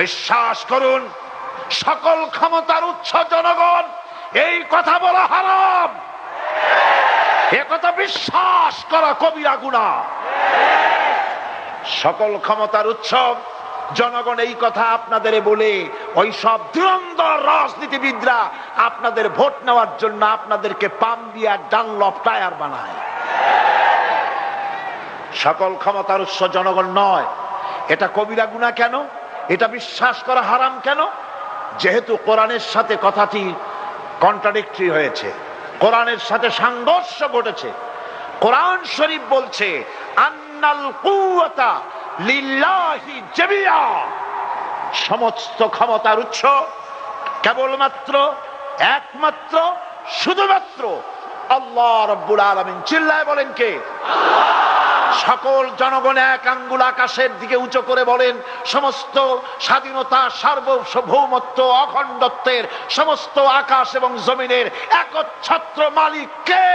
বিশ্বাস করুন, সকল ক্ষমতার উৎস জনগণ, এই কথা বলা হারাম। এ কথা বিশ্বাস করা কবিরা গুণা। সকল ক্ষমতার উৎসব জনগণ এই কথা আপনাদের বলে, ওই সব দুরন্দর রাজনীতিবিদরা আপনাদের ভোট নেওয়ার জন্য আপনাদেরকে পাম দিয়া ডানলপ টায়ার বানায়। সকল ক্ষমতার উৎস জনগণ নয়। এটা কবিরা গুণা কেন? এটা বিশ্বাস করা হারাম কেন? যেহেতু কোরআনের সাথে কথাটি কন্ট্রাডিক্টরি হয়েছে, কোরআনের সাথে সংঘর্ষ ঘটেছে, কোরআন শরীফ বলছে, আন্নাল সমস্ত ক্ষমতার উৎস কেবলমাত্র, একমাত্র, শুধুমাত্র আল্লাহ রব্বুল আলামিন। চিল্লায় বলেন কে? সকল জনগণ এক আঙ্গুল আকাশের দিকে উঁচু করে বলেন, সমস্ত স্বাধীনতা, সার্বভৌমত্ব, অখণ্ডত্বের সমস্ত আকাশ এবং জমিনের একচ্ছত্র মালিক কে?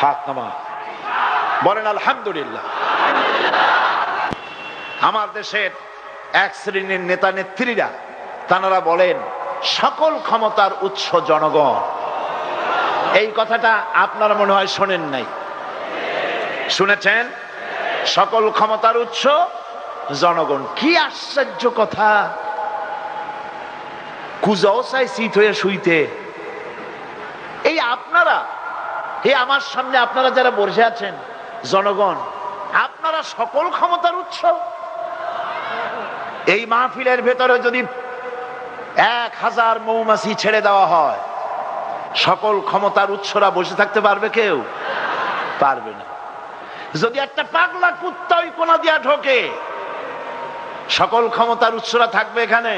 হাত নামা বলেন, আলহামদুলিল্লাহ। আমার দেশের এক শ্রেণির নেতা নেত্রীরা, তারা বলেন, সকল ক্ষমতার উৎস জনগণ। এই কথাটা আপনারা মনে হয় শোনেন নাই। শুনেছেন? সকল ক্ষমতার উৎস, জনগণ। কি আশ্চর্য কথা। কুজাও চাই শীত হয়ে শুইতে। এই আপনারা, এই আমার সামনে আপনারা যারা বসে আছেন, জনগণ, আপনারা সকল ক্ষমতার উৎস। এই মাহফিলের ভেতরে যদি এক হাজার মৌমাছি ছেড়ে দেওয়া হয়, সকল ক্ষমতার উৎসরা বসে থাকতে পারবে কেউ? পারবে না। যদি একটা পাগলা কুত্তা ওই কোনা দিয়া ঢোকে, সকল ক্ষমতার উৎসরা থাকবে এখানে।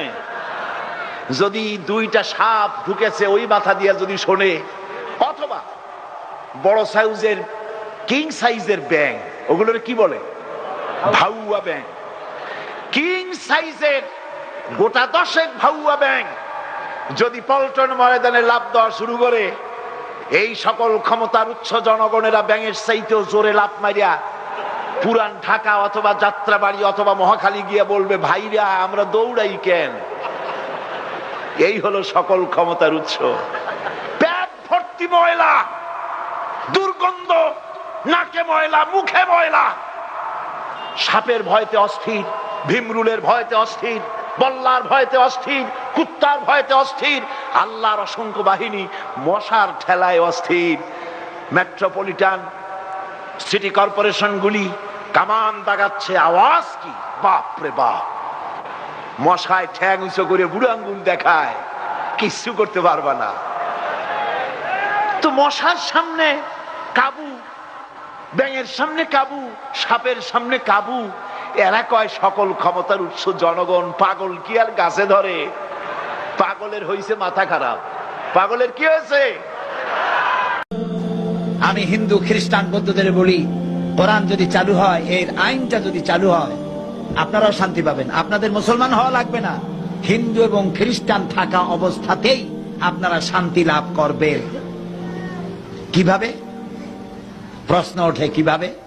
যদি দুইটা সাপ ঢুকেছে ওই মাথা দিয়া যদি শোনে, অথবা বড় সাইজের, কিং সাইজের ব্যাং ওগুলোর কি বলে? ভাউয়া ব্যাং কিং সাইজের গোটা দশেক ভাউয়া ব্যাং যদি পল্টন ময়দানে লাভ দেওয়া শুরু করে এই সকল ক্ষমতার উচ্চ জনগণেরা ব্যাঙের চাইতেও জোরে লাভ মারিয়া পুরান ঢাকা অথবা যাত্রাবাড়ি অথবা মহাখালী গিয়ে বলবে, ভাইরা, আমরা দৌড়াই কেন? এই হলো সকল ক্ষমতার উৎস। ভর্তি ময়লা, দুর্গন্ধ, নাকে ময়লা, মুখে ময়লা। সাপের ভয়তে অস্থির, ভীমরুলের ভয়তে অস্থির। বল্লার ভয়তে অস্থির, কুত্তার ভয়তে অস্থির, আল্লাহর অসংখ্য বাহিনী মশার ঠেলায় অস্থির। মেট্রোপলিটন, সিটি কর্পোরেশনগুলি কামান দাগাচ্ছে, আওয়াজ কি? বাপরে বাপ। মশায় ঠ্যাং উঁচু করে বুড়ো আঙ্গুল দেখায়, কিচ্ছু করতে পারবা না। তো মশার সামনে কাবু, ব্যাঙের সামনে কাবু, সাপের সামনে কাবু এরা কয়, সকল ক্ষমতার উৎস জনগণ, পাগল কি আর গাছে ধরে? পাগলের হইছে মাথা খারাপ। পাগলের কি হয়েছে? আমি হিন্দু, খ্রিস্টান, বৌদ্ধদের বলি, কোরআন যদি চালু হয়, এর আইনটা যদি চালু হয়, আপনারাও শান্তি পাবেন। আপনাদের মুসলমান হওয়া লাগবে না। হিন্দু এবং খ্রিস্টান থাকা অবস্থাতেই আপনারা শান্তি লাভ করবেন। কীভাবে? প্রশ্ন ওঠে কীভাবে?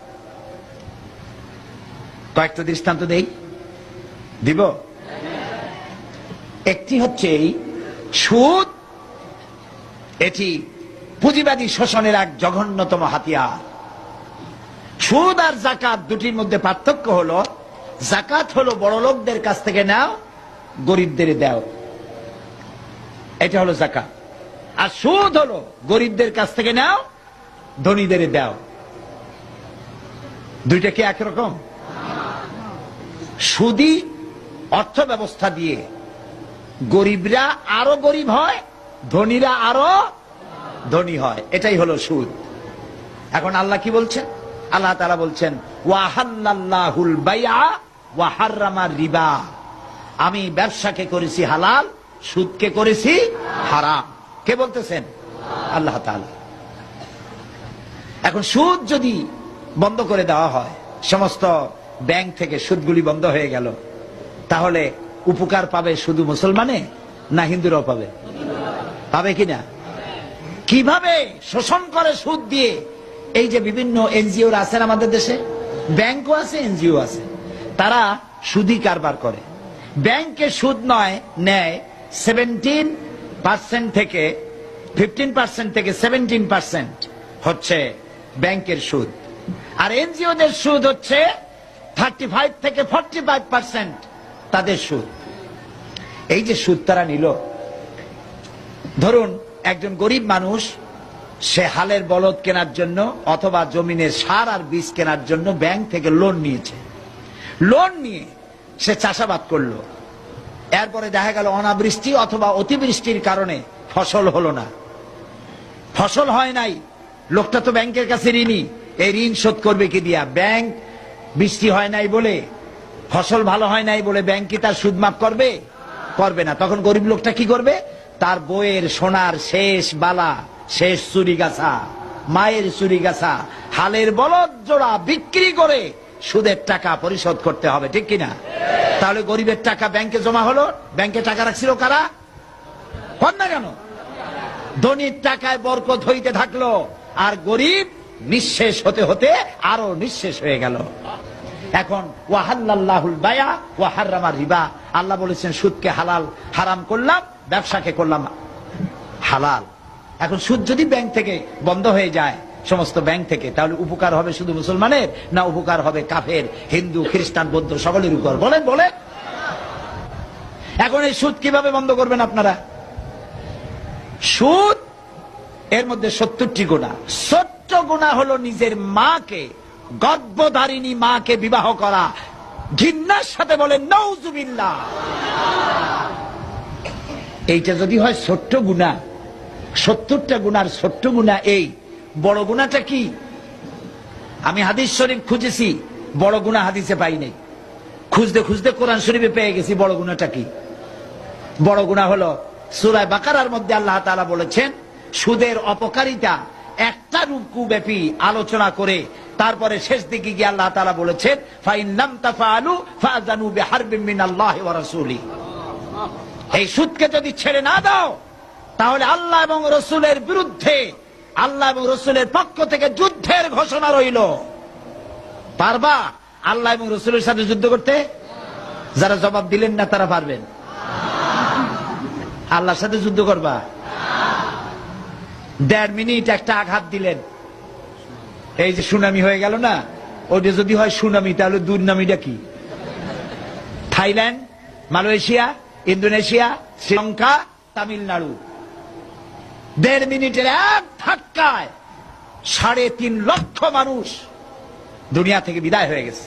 কয়েকটা দৃষ্টান্ত দেই। দিব? একটি হচ্ছে এই, সুদ, এটি পুঁজিবাদী শোষণের এক জঘন্যতম হাতিয়ার। সুদ আর জাকাত দুটির মধ্যে পার্থক্য হলো, জাকাত হলো বড় লোকদের কাছ থেকে নাও, গরিবদের দাও। এটা হলো জাকাত। আর সুদ হলো গরিবদের কাছ থেকে নাও, ধনীদের দাও। দুইটা কি একরকম? সুদি অর্থ ব্যবস্থা দিয়ে গরিবরা আরও গরিব হয়, ধনীরা আরও ধনী হয়। এটাই হলো সুদ। এখন আল্লাহ কি বলছেন? আল্লাহ তারা বলছেন ওয়াহাল্লাহুল বাইয়া ওয়াহার্রামার রিবা। আমি ব্যবসাকে করেছি হালাল, সুদকে করেছি হারাম। কে বলতেছেন? আল্লাহ এখন সুদ যদি বন্ধ করে দেওয়া হয়, সমস্ত ব্যাংক থেকে সুদগুলি বন্ধ হয়ে গেল। তাহলে উপকার পাবে শুধু মুসলমানে না হিন্দুরাও পাবে? পাবে কিনা? কীভাবে শোষণ করে সুদ দিয়ে? এই যে বিভিন্ন এনজিও আছেন আমাদের দেশে, ব্যাংকও আছে এনজিও আছে। তারা সুদি কারবার করে। ব্যাংকে সুদ নয়, নেয় সেভেন্টিন পার্সেন্ট থেকে ফিফটিন পার্সেন্ট থেকে সেভেন্টিন পার্সেন্ট হচ্ছে ব্যাংকের সুদ। আর এনজিওদের সুদ হচ্ছে থার্টি ফাইভ থেকে ফর্টি ফাইভ পার্সেন্ট তাদের সুদ। এই যে সুদ তারা নিল, ধরুন একজন গরিব মানুষ, সে হালের বলদ কেনার জন্য অথবা জমিনের সার আর বীজ কেনার জন্য ব্যাংক থেকে লোন নিয়েছে। লোন নিয়ে সে চাষাবাদ করল। এরপরে দেখা গেল অনাবৃষ্টি অথবা অতিবৃষ্টির কারণে ফসল হলো না। ফসল হয় নাই, লোকটা তো ব্যাংকের কাছে ঋণী, এই ঋণ শোধ করবে কি দিয়া? ব্যাংক বৃষ্টি হয় নাই বলে, ফসল ভালো হয় নাই বলে ব্যাংক কি তার সুদ মাফ করবে? করবে না। তখন গরিব লোকটা কি করবে? তার বইয়ের সোনার শেষ বালা, শেষ চুরি গাছা মায়ের চুরি গাছা হালের বলদ জোড়া বিক্রি করে সুদের টাকা পরিশোধ করতে হবে, ঠিক কিনা? তাহলে গরিবের টাকা ব্যাংকে জমা হলো, ব্যাংকে টাকা রাখছিল কারা? কর না কেন? ধনির টাকায় বরকত হইতে থাকল, আর গরিব নিঃশেষ হতে হতে আরও নিঃশেষ হয়ে গেল। এখন ওয়াহাল্লাহুল বায়া ওয়াহার্রামার রিবা। আল্লাহ বলেছেন, সুদকে হালাল, হারাম করলাম, ব্যবসাকে করলাম হালাল। এখন সুদ যদি ব্যাংক থেকে বন্ধ হয়ে যায়, সমস্ত ব্যাংক থেকে, তাহলে উপকার হবে শুধু মুসলমানের না উপকার হবে কাফের, হিন্দু, খ্রিস্টান, বৌদ্ধ সকলের উপর? বলেন বলেন। এখন এই সুদ কীভাবে বন্ধ করবেন আপনারা? সুদ এর মধ্যে সত্তরটি গুণা। সত্য গুণা হলো নিজের মাকে, গর্ভধারিণী মাকে বিবাহ করা। ঘিন্নার সাথে বলে নৌজুবিল্লা এইটা যদি হয় ছোট্ট গুণা, সত্তরটা গুণার ছোট্ট গুণা এই। বড় গুণাটা কি? আমি হাদিস শরীফ খুঁজেছি, বড় গুণা হাদিসে পাই নাই। খুঁজতে খুঁজতে কোরআন শরীফে পেয়ে গেছি, বড় গুণাটা কি? বড় গুণা হলো সুরায় বাকারার মধ্যে আল্লাহ তাআলা বলেছেন, সুদের অপকারিতা একটা রুকু ব্যাপী আলোচনা করে তারপরে শেষ দিকে গিয়ে আল্লাহ তাআলা বলেছেন এই সুদকে যদি ছেড়ে না দাও, তাহলে আল্লাহ এবং রসুলের বিরুদ্ধে, আল্লাহ এবং রসুলের পক্ষ থেকে যুদ্ধের ঘোষণা রইল। পারবা? আল্লাহ এবং রসুলের সাথে যুদ্ধ করতে? যারা জবাব দিলেন না, তারা পারবেন। আল্লাহর সাথে যুদ্ধ করবা। দেড় মিনিট একটা আঘাত দিলেন। এই যে সুনামি হয়ে গেল না? ওটা যদি হয় সুনামি, তাহলে দুর্নামিটা কি? Thailand, Malaysia, Indonesia, Sri Lanka, Tamil Nadu. দেড় মিনিটের এক ধাক্কায় সাড়ে তিন লক্ষ মানুষ দুনিয়া থেকে বিদায় হয়ে গেছে।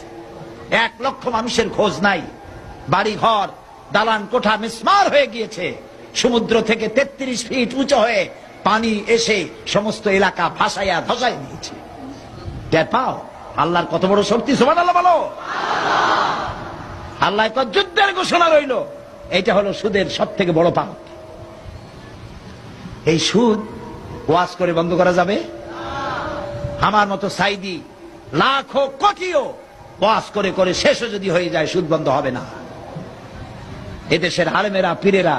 এক লক্ষ মানুষের খোঁজ নাই। বাড়ি ঘর দালান কোঠা মিসমার হয়ে গিয়েছে। সমুদ্র থেকে তেত্রিশ ফিট উঁচু হয়ে পানি এসে সমস্ত এলাকা ভাসাইয়া ধসাই দিয়েছে। টের পাও, আল্লাহর কত বড় শক্তি সমান আল্লাহ বলো। আল্লাহ কত যুদ্ধের ঘোষণা রইল। এইটা হলো সুদের সব থেকে বড় পাপ। এই সুদ ওয়াজ করে বন্ধ করা যাবে? আমার মতো সাইদি, লাখো কোটিও ওয়াজ করে করে শেষও যদি হয়ে যায়, সুদ বন্ধ হবে না। এদেশের আলেমেরা পীরেরা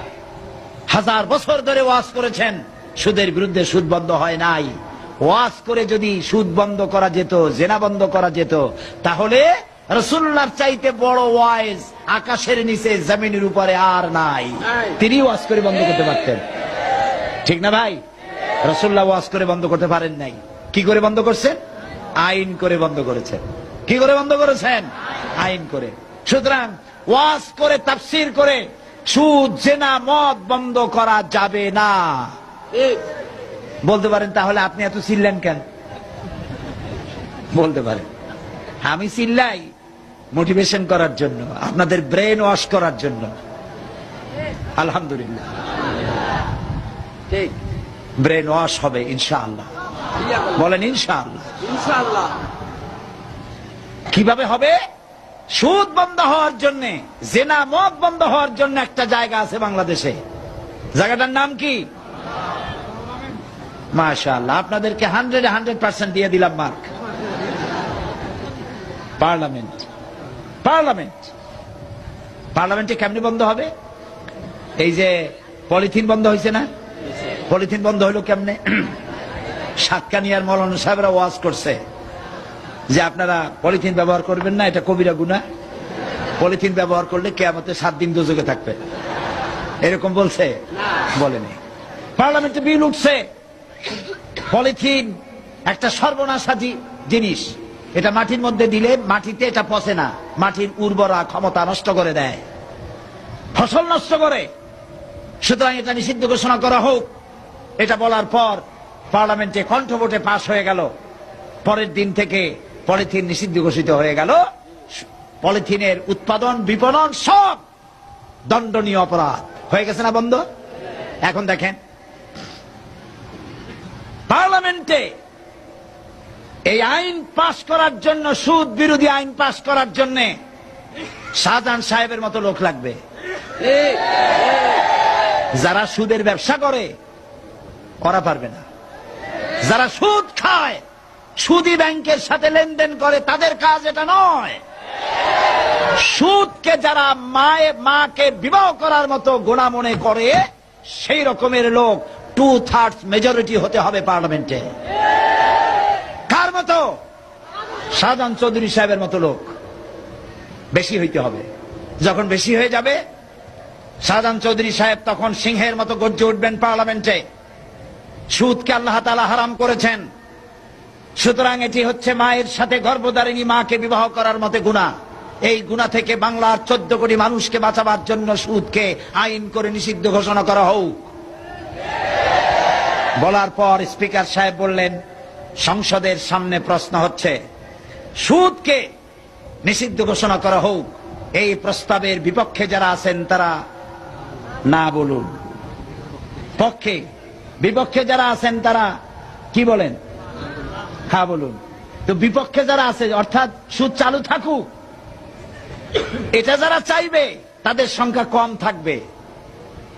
হাজার বছর ধরে ওয়াজ করেছেন। সুদের বিরুদ্ধে সুদ বন্ধ হয় নাই। ওয়াজ করে যদি সুদ বন্ধ করা যেত, জেনা বন্ধ করা যেত, তাহলে রসুল্লার চাইতে বড় ওয়াইজ আকাশের নিচে জমিনের উপরে আর নাই। তিনি ওয়াজ করে বন্ধ করতে পারতেন। ঠিক না ভাই? রসুল্লাহ ওয়াজ করে বন্ধ করতে পারেন নাই। কি করে বন্ধ করছেন? আইন করে বন্ধ করেছেন। কি করে বন্ধ করেছেন? আইন করে। সুতরাং ওয়াজ করে, তাফসির করে সুদ, জেনা, মদ বন্ধ করা যাবে না। বলতে পারেন তাহলে আপনি এত চিল্লেন কেন? বলতে পারেন। আমি চিল্লাই মোটিভেশন করার জন্য আপনাদের ব্রেন ওয়াশ করার জন্য। আলহামদুলিল্লাহ। ঠিক। ব্রেন ওয়াশ হবে ইনশাআল্লাহ। বলেন ইনশাআল্লাহ। ইনশাআল্লাহ। কীভাবে হবে? সুদ বন্ধ হওয়ার জন্য জেনা মদ বন্ধ হওয়ার জন্য একটা জায়গা আছে বাংলাদেশে। জায়গাটার নাম কি? মাশাআল্লাহ, আপনাদেরকে হান্ড্রেড হান্ড্রেড পার্সেন্ট দিয়ে দিলাম মার্ক পার্লামেন্ট পার্লামেন্ট পার্লামেন্টে কেমনি বন্ধ হবে? এই যে পলিথিন বন্ধ হয়েছে না? পলিথিন বন্ধ হলো কেমনে? সাতকানিয়ার মৌলানা সাহেবরা ওয়াজ করছে যে আপনারা পলিথিন ব্যবহার করবেন না, এটা কবিরা গুনা পলিথিন ব্যবহার করলে কেয়ামতে সাত দিন দুযোগে থাকবে। এরকম বলছে? বলেনি। পার্লামেন্টে বিল উঠছে। পলিথিন, একটা সর্বনাশাজি জিনিস। এটা মাটির মধ্যে দিলে মাটিতে এটা পচে না। মাটির উর্বরা ক্ষমতা নষ্ট করে দেয়। ফসল নষ্ট করে। সুতরাং এটা নিষিদ্ধ ঘোষণা করা হোক। এটা বলার পর পার্লামেন্টে কণ্ঠ ভোটে পাশ হয়ে গেল। পরের দিন থেকে পলিথিন নিষিদ্ধ ঘোষিত হয়ে গেল। পলিথিনের উৎপাদন, বিপণন সব দণ্ডনীয় অপরাধ। হয়ে গেছে না বন্ধ? এখন দেখেন। পার্লামেন্টে এই আইন পাশ করার জন্য, সুদ বিরোধী আইন পাশ করার জন্য শাহজাহান সাহেবের মতো লোক লাগবে। যারা সুদের ব্যবসা করে, ওরা পারবে না। যারা সুদ খায়, সুদি ব্যাংকের সাথে লেনদেন করে, তাদের কাজ এটা নয়। সুদকে যারা মায়ে, মাকে বিবাহ করার মতো গোনা মনে করে, সেই রকমের লোক টু থার্ড মেজরিটি হতে হবে পার্লামেন্টে। কার মতো? শাহজাহান চৌধুরী সাহেবের মতো লোক। বেশি হইতে হবে। যখন বেশি হয়ে যাবে শাহজাহান চৌধুরী সাহেব তখন সিংহের মতো গর্জে উঠবেন পার্লামেন্টে। সুদকে আল্লাহ তালা হারাম করেছেন। সুতরাং এটি হচ্ছে মায়ের সাথে গর্ভধারিণী মাকে বিবাহ করার মতে গুণা। এই গুণা থেকে বাংলার চোদ্দ কোটি মানুষকে বাঁচাবার জন্য সুদকে আইন করে নিষিদ্ধ ঘোষণা করা হোক। বলার পর স্পিকার সাহেব বললেন, সংসদের সামনে প্রশ্ন হচ্ছে, সুদকে নিষিদ্ধ ঘোষণা করা হোক, এই প্রস্তাবের বিপক্ষে যারা আছেন তারা না বলুন। পক্ষে, বিপক্ষে যারা আছেন তারা কি বলেন? হ্যাঁ বলুন। তো বিপক্ষে যারা আছে, অর্থাৎ সুদ চালু থাকুক, এটা যারা চাইবে, তাদের সংখ্যা কম থাকবে।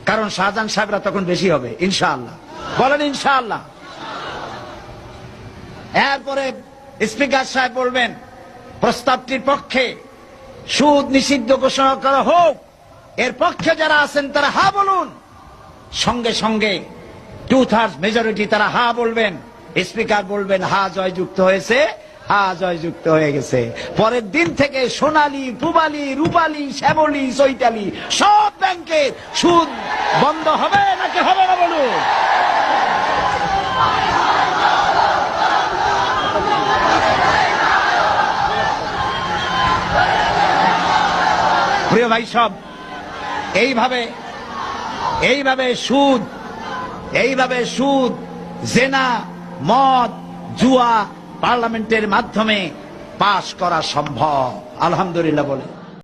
কারণ শাহজাহান সাহেবরা তখন বেশি হবে, ইনশাআল্লাহ। বলেন ইনশাআল্লাহ। এরপরে স্পিকার সাহেব বলবেন, প্রস্তাবটির পক্ষে সুদ নিষিদ্ধ ঘোষণা করা হোক। এর পক্ষে যারা আছেন তারা হা বলুন। সঙ্গে সঙ্গে টু থার্ড মেজরিটি তারা হা বলবেন। স্পিকার বলবেন, হা জয়যুক্ত হয়েছে। জয়যুক্ত হয়ে গেছে। পরের দিন থেকে সোনালী, পুবালি, রূপালী, শ্যামলী, চৈতালি সব ব্যাংকের সুদ বন্ধ হবে নাকি হবে না বলুন? প্রিয় ভাই সব, এইভাবে এইভাবে সুদ এইভাবে সুদ, জেনা, মদ, জুয়া পার্লামেন্টের মাধ্যমে পাশ করা সম্ভব। আলহামদুলিল্লাহ বলে।